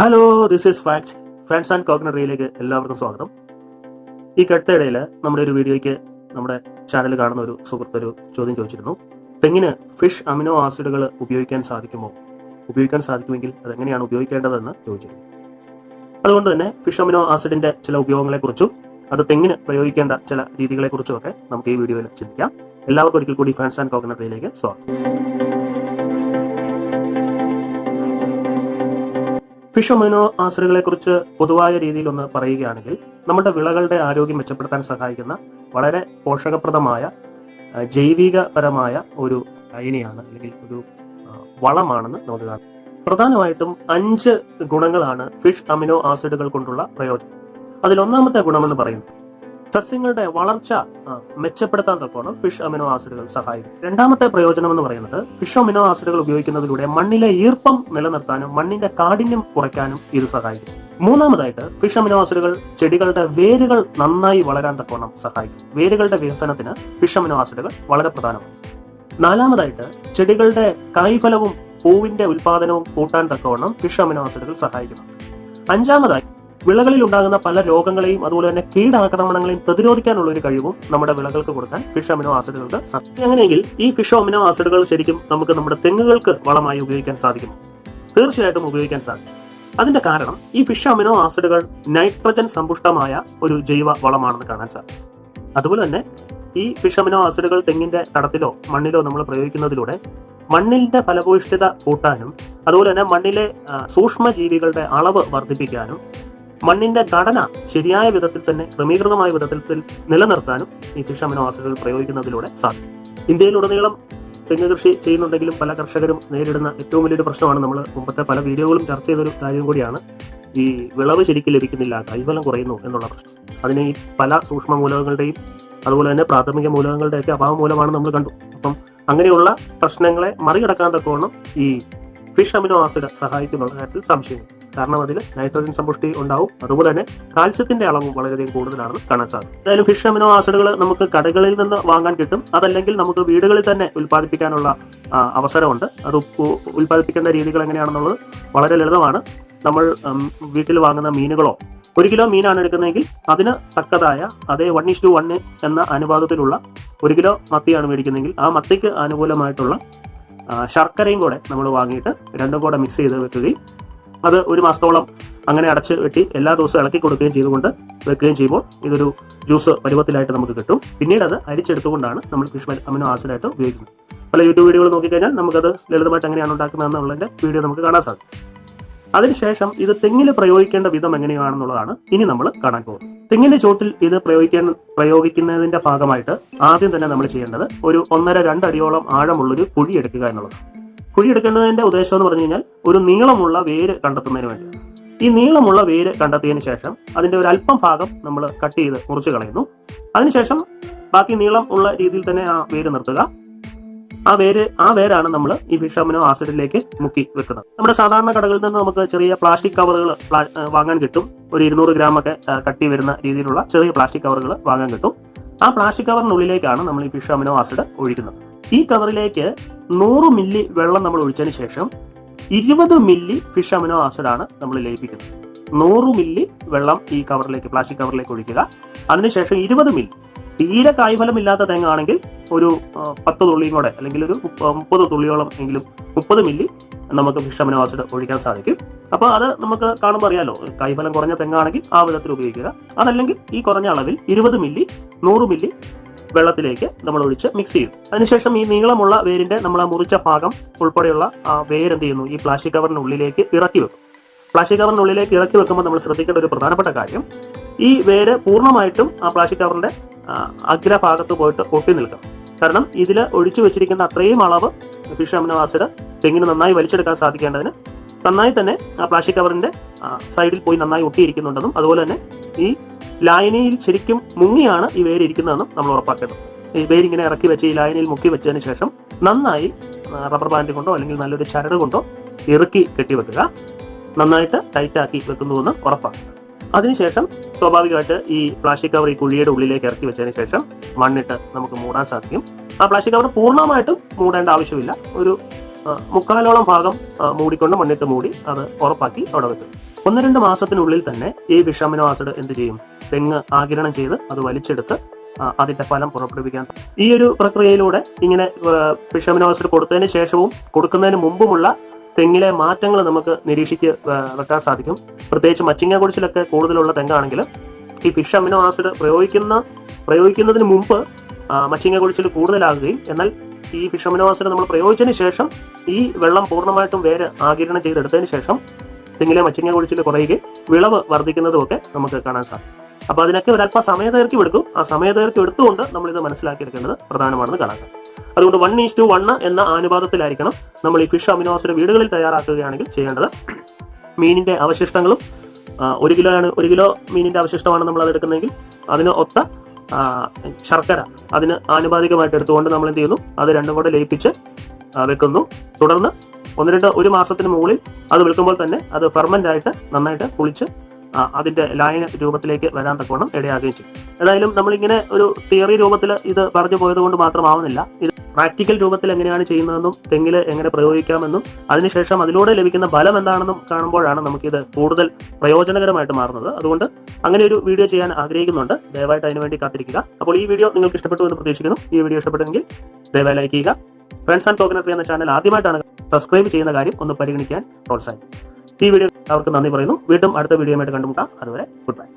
Hello this is fact friends and കോഗ്നറിയിലേക്ക് എല്ലാവർക്കും സ്വാഗതം. ഈ കടുത്തയിടയിൽ നമ്മുടെ ഒരു വീഡിയോയ്ക്ക് നമ്മുടെ ചാനൽ കാണുന്ന ഒരു സുഹൃത്തൊരു ചോദ്യം ചോദിച്ചിരുന്നു. തെങ്ങിന് ഫിഷ് അമിനോ ആസിഡുകൾ ഉപയോഗിക്കാൻ സാധിക്കുമോ? ഉപയോഗിക്കാൻ സാധിക്കുമെങ്കിൽ അതെങ്ങനെയാണ് ഉപയോഗിക്കേണ്ടതെന്ന് ചോദിച്ചിരുന്നു. അതുകൊണ്ട് തന്നെ ഫിഷ് അമിനോ ആസിഡിന്റെ ചില ഉപയോഗങ്ങളെക്കുറിച്ചും അത് തെങ്ങിന് പ്രയോഗിക്കേണ്ട ചില രീതികളെക്കുറിച്ചും ഒക്കെ നമുക്ക് ഈ വീഡിയോയിൽ ചിന്തിക്കാം. എല്ലാവർക്കും ഒരിക്കൽ കൂടി ഫാൻസ് ആൻഡ് കോഗ്നറിയിലേക്ക് സ്വാഗതം. ഫിഷ് അമിനോ ആസിഡുകളെ കുറിച്ച് പൊതുവായ രീതിയിൽ ഒന്ന് പറയുകയാണെങ്കിൽ നമ്മുടെ വിളകളുടെ ആരോഗ്യം മെച്ചപ്പെടുത്താൻ സഹായിക്കുന്ന വളരെ പോഷകപ്രദമായ ജൈവികപരമായ ഒരു അയനിയാണ് അല്ലെങ്കിൽ ഒരു വളമാണെന്ന് നമുക്ക് കാണാം. പ്രധാനമായിട്ടും അഞ്ച് ഗുണങ്ങളാണ് ഫിഷ് അമിനോ ആസിഡുകൾ കൊണ്ടുള്ള പ്രയോജനം. അതിലൊന്നാമത്തെ ഗുണമെന്ന് പറയുന്നത് സസ്യങ്ങളുടെ വളർച്ച മെച്ചപ്പെടുത്താൻ തക്കോണം ഫിഷ് അമിനോ ആസിഡുകൾ സഹായിക്കും. രണ്ടാമത്തെ പ്രയോജനം എന്ന് പറയുന്നത് ഫിഷ് അമിനോ ആസിഡുകൾ ഉപയോഗിക്കുന്നതിലൂടെ മണ്ണിലെ ഈർപ്പം നിലനിർത്താനും മണ്ണിന്റെ കാഠിന്യം കുറയ്ക്കാനും ഇത് സഹായിക്കും. മൂന്നാമതായിട്ട് ഫിഷ് അമിനോ ആസിഡുകൾ ചെടികളുടെ വേരുകൾ നന്നായി വളരാൻ തക്കോണം സഹായിക്കും. വേരുകളുടെ വികസനത്തിന് ഫിഷ് അമിനോ ആസിഡുകൾ വളരെ പ്രധാനമാണ്. നാലാമതായിട്ട് ചെടികളുടെ കായ്ഫലവും പൂവിന്റെ ഉൽപാദനവും കൂട്ടാൻ തക്കവണ്ണം ഫിഷ് അമിനോ ആസിഡുകൾ സഹായിക്കുന്നു. അഞ്ചാമതായി വിളകളിൽ ഉണ്ടാകുന്ന പല രോഗങ്ങളെയും അതുപോലെ തന്നെ കീടാക്രമണങ്ങളെയും പ്രതിരോധിക്കാനുള്ള ഒരു കഴിവും നമ്മുടെ വിളകൾക്ക് കൊടുക്കാൻ ഫിഷ് അമിനോ ആസിഡുകൾക്ക് സാധിക്കും. അങ്ങനെയെങ്കിൽ ഈ ഫിഷ് അമിനോ ആസിഡുകൾ ശരിക്കും നമുക്ക് നമ്മുടെ തെങ്ങുകൾക്ക് വളമായി ഉപയോഗിക്കാൻ സാധിക്കും. തീർച്ചയായിട്ടും ഉപയോഗിക്കാൻ സാധിക്കും. അതിന്റെ കാരണം ഈ ഫിഷ് അമിനോ ആസിഡുകൾ നൈട്രജൻ സമ്പുഷ്ടമായ ഒരു ജൈവ വളമാണെന്ന് കാണാൻ സാധിക്കും. അതുപോലെ തന്നെ ഈ ഫിഷ് അമിനോ ആസിഡുകൾ തെങ്ങിന്റെ തടത്തിലോ മണ്ണിലോ നമ്മൾ പ്രയോഗിക്കുന്നതിലൂടെ മണ്ണിന്റെ ഫലഭൂയിഷ്ഠത കൂട്ടാനും അതുപോലെ തന്നെ മണ്ണിലെ സൂക്ഷ്മജീവികളുടെ അളവ് വർദ്ധിപ്പിക്കാനും മണ്ണിന്റെ ഘടന ശരിയായ വിധത്തിൽ തന്നെ ക്രമീകൃതമായ വിധത്തിൽ നിലനിർത്താനും ഈ ഫിഷ് അമിനോ ആസിഡുകൾ പ്രയോഗിക്കുന്നതിലൂടെ സാധിക്കും. ഇന്ത്യയിലുടനീളം തെങ്ങ് കൃഷി ചെയ്യുന്നുണ്ടെങ്കിലും പല കർഷകരും നേരിടുന്ന ഏറ്റവും വലിയൊരു പ്രശ്നമാണ് നമ്മൾ മുമ്പത്തെ പല വീഡിയോകളും ചർച്ച ചെയ്തൊരു കാര്യം കൂടിയാണ് ഈ വിളവ് ശരിക്കും ലഭിക്കുന്നില്ല കൈഫലം കുറയുന്നു എന്നുള്ള പ്രശ്നം. അതിന് ഈ പല സൂക്ഷ്മ മൂലകങ്ങളുടെയും അതുപോലെ തന്നെ പ്രാഥമിക മൂലകങ്ങളുടെയൊക്കെ അഭാവം മൂലമാണ് നമ്മൾ കണ്ടു. അപ്പം അങ്ങനെയുള്ള പ്രശ്നങ്ങളെ മറികടക്കാൻ തക്കവണ്ണം ഈ ഫിഷ് അമിനോ ആസിഡ് സഹായിക്കുന്നുള്ള കാര്യത്തിൽ സംശയം കാരണം അതിൽ നൈട്രജൻ സമ്പുഷ്ടി ഉണ്ടാവും. അതുപോലെ തന്നെ കാൽസ്യത്തിന്റെ അളവും വളരെയധികം കൂടുതലാണെന്ന് കാണാൻ സാധിക്കും. എന്തായാലും ഫിഷ് അമിനോ ആസിഡുകൾ നമുക്ക് കടകളിൽ നിന്ന് വാങ്ങാൻ കിട്ടും. അതല്ലെങ്കിൽ നമുക്ക് വീടുകളിൽ തന്നെ ഉൽപ്പാദിപ്പിക്കാനുള്ള അവസരമുണ്ട്. അത് ഉൽപ്പാദിപ്പിക്കേണ്ട രീതികൾ എങ്ങനെയാണെന്നുള്ളത് വളരെ ലളിതമാണ്. നമ്മൾ വീട്ടിൽ വാങ്ങുന്ന മീനുകളോ ഒരു കിലോ മീനാണ് എടുക്കുന്നതെങ്കിൽ അതിന് തക്കതായ അതേ വൺ ഇസ് ടു വണ്ണ് എന്ന അനുപാതത്തിലുള്ള ഒരു കിലോ മത്തിയാണ് മേടിക്കുന്നതെങ്കിൽ ആ മത്തിക്ക് അനുകൂലമായിട്ടുള്ള ശർക്കരയും കൂടെ നമ്മൾ വാങ്ങിയിട്ട് രണ്ടും കൂടെ മിക്സ് ചെയ്ത് വെക്കുകയും അത് ഒരു മാസത്തോളം അങ്ങനെ അടച്ച് വെട്ടി എല്ലാ ദിവസവും ഇളക്കി കൊടുക്കുകയും ചെയ്തുകൊണ്ട് വെക്കുകയും ചെയ്യുമ്പോൾ ഇതൊരു ജ്യൂസ് പരുവത്തിലായിട്ട് നമുക്ക് കിട്ടും. പിന്നീട് അത് അരിച്ചെടുത്തുകൊണ്ടാണ് നമ്മൾ ഫിഷ് അമിനോ ആസിഡായിട്ട് ഉപയോഗിക്കുന്നത്. പല യൂട്യൂബ് വീഡിയോകൾ നോക്കിക്കഴിഞ്ഞാൽ നമുക്കത് ലളിതമായിട്ട് എങ്ങനെയാണ് ഉണ്ടാക്കുന്നത് എന്നുള്ളതിന്റെ വീഡിയോ നമുക്ക് കാണാൻ സാധിക്കും. അതിനുശേഷം ഇത് തെങ്ങിൽ പ്രയോഗിക്കേണ്ട വിധം എങ്ങനെയാണെന്നുള്ളതാണ് ഇനി നമ്മൾ കാണാൻ പോകുന്നത്. തെങ്ങിന്റെ ചോട്ടിൽ ഇത് പ്രയോഗിക്കാൻ പ്രയോഗിക്കുന്നതിന്റെ ഭാഗമായിട്ട് ആദ്യം തന്നെ നമ്മൾ ചെയ്യേണ്ടത് ഒരു ഒന്നര രണ്ടടിയോളം ആഴമുള്ളൊരു കുഴി എടുക്കുക എന്നുള്ളതാണ്. കുഴി എടുക്കേണ്ടതിന്റെ ഉദ്ദേശം എന്ന് പറഞ്ഞു കഴിഞ്ഞാൽ ഒരു നീളമുള്ള വേര് കണ്ടെത്തുന്നതിന് വേണ്ടി. ഈ നീളമുള്ള വേര് കണ്ടെത്തിയതിന് ശേഷം അതിന്റെ ഒരു അല്പം ഭാഗം നമ്മൾ കട്ട് ചെയ്ത് മുറിച്ച് കളയുന്നു. അതിനുശേഷം ബാക്കി നീളം ഉള്ള രീതിയിൽ തന്നെ ആ വേര് നിർത്തുക. ആ വേര് ആ വേരാണ് നമ്മൾ ഈ ഫിഷ് ആസിഡിലേക്ക് മുക്കി വെക്കുന്നത്. നമ്മുടെ സാധാരണ കടകളിൽ നിന്ന് നമുക്ക് ചെറിയ പ്ലാസ്റ്റിക് കവറുകൾ വാങ്ങാൻ കിട്ടും. ഒരു ഇരുന്നൂറ് ഗ്രാം ഒക്കെ കട്ടി വരുന്ന രീതിയിലുള്ള ചെറിയ പ്ലാസ്റ്റിക് കവറുകൾ വാങ്ങാൻ കിട്ടും. ആ പ്ലാസ്റ്റിക് കവറിനുള്ളിലേക്കാണ് നമ്മൾ ഈ ഫിഷ് അമിനോ ആസിഡ് ഒഴിക്കുന്നത്. ഈ കവറിലേക്ക് നൂറ് മില്ലി വെള്ളം നമ്മൾ ഒഴിച്ചതിന് ശേഷം ഇരുപത് മില്ലി ഫിഷ് അമിനോ ആസിഡാണ് നമ്മൾ ലയിപ്പിക്കുന്നത്. നൂറ് മില്ലി വെള്ളം ഈ കവറിലേക്ക് പ്ലാസ്റ്റിക് കവറിലേക്ക് ഒഴിക്കുക. അതിനുശേഷം ഇരുപത് മില്ലി തീരെ കായ്ഫലമില്ലാത്ത തെങ്ങാണെങ്കിൽ ഒരു ആ, പത്ത് തുള്ളിയും കൂടെ അല്ലെങ്കിൽ ഒരു മുപ്പ- മുപ്പത് തുള്ളിയോളം എങ്കിലും മുപ്പത് മില്ലി നമുക്ക് ഫിഷ് അമിനോ ആസിഡ് ഒഴിക്കാൻ സാധിക്കും. അപ്പോൾ അത് നമുക്ക് കാണുമ്പോൾ അറിയാലോ കായ്ഫലം കുറഞ്ഞ തെങ്ങാണെങ്കിൽ ആ വിധത്തിൽ ഉപയോഗിക്കുക. അതല്ലെങ്കിൽ ഈ കുറഞ്ഞ അളവിൽ ഇരുപത് മില്ലി നൂറ് മില്ലി വെള്ളത്തിലേക്ക് നമ്മൾ ഒഴിച്ച് മിക്സ് ചെയ്യും. അതിനുശേഷം ഈ നീളമുള്ള വേരിന്റെ നമ്മൾ മുറിച്ച ഭാഗം ഉൾപ്പെടെയുള്ള ആ വേര് എന്ത് ചെയ്യുന്നു? ഈ പ്ലാസ്റ്റിക് കവറിനുള്ളിലേക്ക് ഇറക്കി വെക്കും. പ്ലാസ്റ്റിക് കവറിനുള്ളിലേക്ക് ഇറക്കി വെക്കുമ്പോൾ നമ്മൾ ശ്രദ്ധിക്കേണ്ട ഒരു പ്രധാനപ്പെട്ട കാര്യം ഈ വേര് പൂർണമായിട്ടും ആ പ്ലാസ്റ്റിക് കവറിന്റെ അഗ്രഭാഗത്ത് പോയിട്ട് ഒട്ടി നിൽക്കും. കാരണം ഇതിൽ ഒഴിച്ചു വെച്ചിരിക്കുന്ന അത്രയും അളവ് ഫിഷ് അമിനോ ആസിഡ് തെങ്ങിന് നന്നായി വലിച്ചെടുക്കാൻ സാധിക്കേണ്ടതിന് നന്നായി തന്നെ ആ പ്ലാസ്റ്റിക് കവറിന്റെ സൈഡിൽ പോയി നന്നായി ഒട്ടിയിരിക്കുന്നുണ്ടെന്നും അതുപോലെ തന്നെ ഈ ലായനിയിൽ ശരിക്കും മുങ്ങിയാണ് ഈ വേരിയിരിക്കുന്നതെന്നും നമ്മൾ ഉറപ്പാക്കേണ്ടത് ഈ വേരിങ്ങനെ ഇറക്കി വെച്ച് ഈ ലായനിയിൽ മുക്കി വെച്ചതിന് ശേഷം നന്നായി റബ്ബർ ബാൻഡ് കൊണ്ടോ അല്ലെങ്കിൽ നല്ലൊരു ചരട് കൊണ്ടോ ഇറുക്കി കെട്ടിവെക്കുക. നന്നായിട്ട് ടൈറ്റാക്കി വെക്കുന്നുവെന്ന് ഉറപ്പാക്കുക. അതിനുശേഷം സ്വാഭാവികമായിട്ട് ഈ പ്ലാസ്റ്റിക് കവർ ഈ കുഴിയുടെ ഉള്ളിലേക്ക് ഇറക്കി വെച്ചതിന് ശേഷം മണ്ണിട്ട് നമുക്ക് മൂടാൻ സാധിക്കും. ആ പ്ലാസ്റ്റിക് കവർ പൂർണമായിട്ടും മൂടേണ്ട ആവശ്യമില്ല. ഒരു മുക്കാലോളം ഭാഗം മൂടിക്കൊണ്ട് മണ്ണിട്ട് മൂടി അത് ഉറപ്പാക്കി അവിടെ വെക്കും ഒന്ന് രണ്ട് മാസത്തിനുള്ളിൽ തന്നെ ഈ വിഷാമിനോ ആസിഡ് എന്ത് ചെയ്യും? തെങ്ങ് ആകിരണം ചെയ്ത് അത് വലിച്ചെടുത്ത് അതിന്റെ ഫലം പുറപ്പെടുവിക്കാൻ ഈ ഒരു പ്രക്രിയയിലൂടെ ഇങ്ങനെ വിഷാമിനോ ആസിഡ് കൊടുത്തതിന് ശേഷവും കൊടുക്കുന്നതിന് മുമ്പുമുള്ള തെങ്ങിലെ മാറ്റങ്ങൾ നമുക്ക് നിരീക്ഷിച്ച് വെക്കാൻ സാധിക്കും. പ്രത്യേകിച്ച് മച്ചിങ്ങ കുടിച്ചിലൊക്കെ കൂടുതലുള്ള തെങ്ങാണെങ്കിൽ ഈ ഫിഷ് അമിനോ ആസിഡ് പ്രയോഗിക്കുന്ന പ്രയോഗിക്കുന്നതിന് മുമ്പ് മച്ചിങ്ങ കുഴിച്ചിൽ കൂടുതലാകുകയും എന്നാൽ ഈ ഫിഷ് അമിനോ ആസിഡ് നമ്മൾ പ്രയോഗിച്ചതിന് ശേഷം ഈ വെള്ളം പൂർണമായിട്ടും വേര് ആകിരണം ചെയ്തെടുത്തതിന് ശേഷം തെങ്ങിലെ മച്ചിങ്ങ കുഴിച്ചിൽ കുറയുകയും വിളവ് വർദ്ധിക്കുന്നതും ഒക്കെ നമുക്ക് കാണാൻ സാധിക്കും. അപ്പോൾ അതിനൊക്കെ ഒരല്പ സമയദൈർഘ്യം എടുക്കും. ആ സമയദൈർഘ്യം എടുത്തുകൊണ്ട് നമ്മൾ നമ്മളിത് മനസ്സിലാക്കിയെടുക്കേണ്ടത് പ്രധാനമാണെന്ന് കാണാൻ സാധിക്കും. അതുകൊണ്ട് വൺ ഈസ് ടു വൺ എന്ന അനുപാതത്തിലായിരിക്കണം നമ്മൾ ഈ ഫിഷ് അമിനോസിഡ് വീടുകളിൽ തയ്യാറാക്കുകയാണെങ്കിൽ ചെയ്യേണ്ടത്. മീനിന്റെ അവശിഷ്ടങ്ങളും ഒരു കിലോ ആണ് ഒരു കിലോ മീനിന്റെ അവശിഷ്ടമാണ് നമ്മൾ അത് എടുക്കുന്നതെങ്കിൽ അതിന് ഒത്ത ശർക്കര അതിന് ആനുപാതികമായിട്ട് എടുത്തുകൊണ്ട് നമ്മൾ എന്ത് ചെയ്യുന്നു? അത് രണ്ടും കൂടെ ലയിപ്പിച്ച് വെക്കുന്നു. തുടർന്ന് ഒന്ന് രണ്ട് ഒരു മാസത്തിന് മുകളിൽ അത് വിൽക്കുമ്പോൾ തന്നെ അത് ഫെർമെന്റ് ആയിട്ട് നന്നായിട്ട് പുളിച്ച് അതിന്റെ ലായന രൂപത്തിലേക്ക് വരാൻ തക്കവണ്ണം ഇടയാകുകയും ചെയ്യും. ഏതായാലും നമ്മളിങ്ങനെ ഒരു തിയറി രൂപത്തിൽ ഇത് പറഞ്ഞു പോയത് കൊണ്ട് മാത്രമാവുന്നില്ല. ഇത് പ്രാക്ടിക്കൽ രൂപത്തിൽ എങ്ങനെയാണ് ചെയ്യുന്നതെന്നും തെങ്ങിൽ എങ്ങനെ പ്രയോഗിക്കാമെന്നും അതിനുശേഷം അതിലൂടെ ലഭിക്കുന്ന ഫലം എന്താണെന്നും കാണുമ്പോഴാണ് നമുക്കിത് കൂടുതൽ പ്രയോജനകരമായിട്ട് മാറുന്നത്. അതുകൊണ്ട് അങ്ങനെ ഒരു വീഡിയോ ചെയ്യാൻ ആഗ്രഹിക്കുന്നുണ്ട്. ദയവായിട്ട് അതിനുവേണ്ടി കാത്തിരിക്കുക. അപ്പോൾ ഈ വീഡിയോ നിങ്ങൾക്ക് ഇഷ്ടപ്പെട്ടു എന്ന് പ്രതീക്ഷിക്കുന്നു. ഈ വീഡിയോ ഇഷ്ടപ്പെട്ടെങ്കിൽ ദയവായി ലൈക്ക് ചെയ്യുക. ഫ്രണ്ട്സ് ആൻഡ് ടോക്കനറി എന്ന ചാനൽ ആദ്യമായിട്ടാണ് സബ്സ്ക്രൈബ് ചെയ്യുന്ന കാര്യം ഒന്ന് പരിഗണിക്കാൻ പ്രോത്സാഹിക്കും ഈ വീഡിയോ അവർക്ക് നന്ദി പറയുന്നു. വീണ്ടും അടുത്ത വീഡിയോയുമായിട്ട് കണ്ടുമുട്ടാം. അതുവരെ ഗുഡ് ബൈ